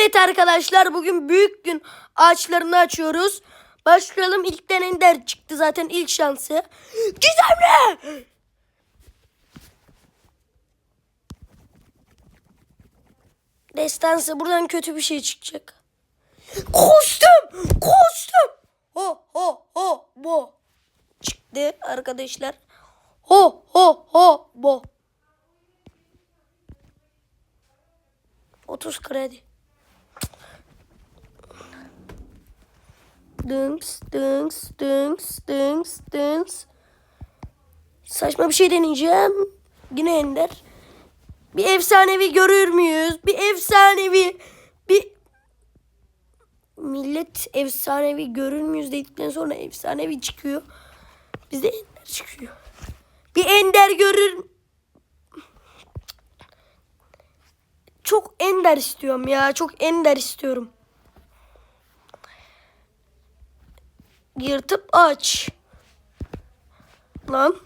Evet arkadaşlar bugün büyük gün ağaçlarını açıyoruz. Başlayalım ilkten Ender çıktı zaten ilk şansı. Gizemli! Destansı buradan kötü bir şey çıkacak. Koştum! Koştum! Ho ho ho bo. Çıktı arkadaşlar. Ho ho ho bo. 30 kredi. Dınks, dınks, dınks, dınks, dınks. Saçma bir şey deneyeceğim. Yine Ender. Bir efsanevi görür müyüz? Bir efsanevi. Bir millet efsanevi görür müyüz dedikten sonra efsanevi çıkıyor. Bizde Ender çıkıyor. Bir Ender görür çok ender istiyorum ya. Çok ender istiyorum. Yırtıp aç. Lan.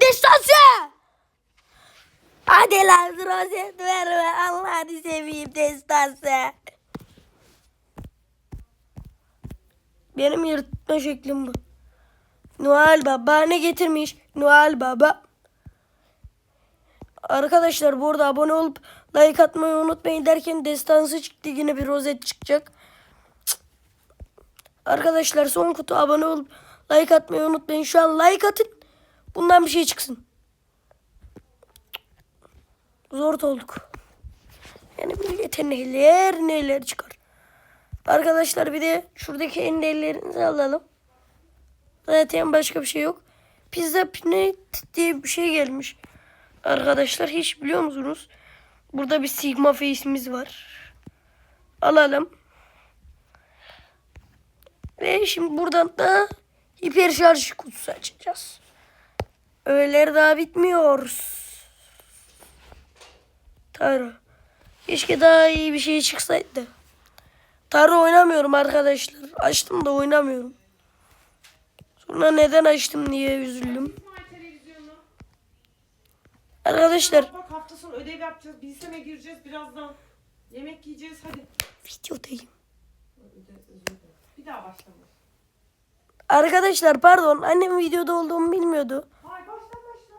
Destansı! Hadi lan rozet verme. Allah'ını seveyim destansı. Benim yırtma şeklim bu. Noel Baba ne getirmiş? Noel Baba. Arkadaşlar bu arada abone olup like atmayı unutmayın derken destansı çıktı yine bir rozet çıkacak. Arkadaşlar son kutu abone olup like atmayı unutmayın. Şu an like atın. Bundan bir şey çıksın. Zor olduk. Yani millete neler neler çıkar. Arkadaşlar bir de şuradaki endellerinizi alalım. Zaten başka bir şey yok. Pizza Planet diye bir şey gelmiş. Arkadaşlar hiç biliyor musunuz? Burada bir Sigma face'imiz var. Alalım. Ve şimdi buradan da hiper şarj kutusu açacağız. Öğeler daha bitmiyor. Taro. Keşke daha iyi bir şey çıksaydı. Taro oynamıyorum arkadaşlar. Açtım da oynamıyorum. Sonra neden açtım diye üzüldüm. Arkadaşlar Bak hafta sonu ödev yapacağız. Bilseme gireceğiz birazdan. Yemek yiyeceğiz hadi. videodayım. Bir daha başlamış. Arkadaşlar pardon annem videoda olduğumu bilmiyordu. Hayır başla başla.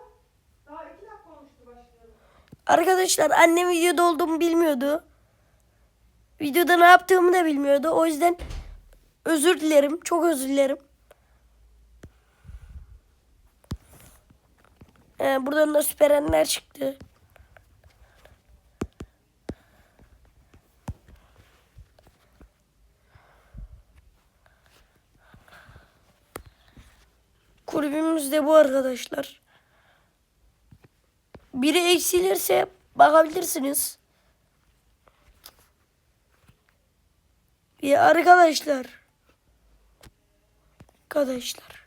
Daha iki dakika olmuştu başlayalım. Arkadaşlar annem videoda olduğumu bilmiyordu. Videoda ne yaptığımı da bilmiyordu. O yüzden özür dilerim. Çok özür dilerim. Ee, buradan da süperenler çıktı. Kulübümüz de bu arkadaşlar. Biri eksilirse bakabilirsiniz. Ya arkadaşlar. Arkadaşlar.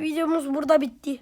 Videomuz burada bitti.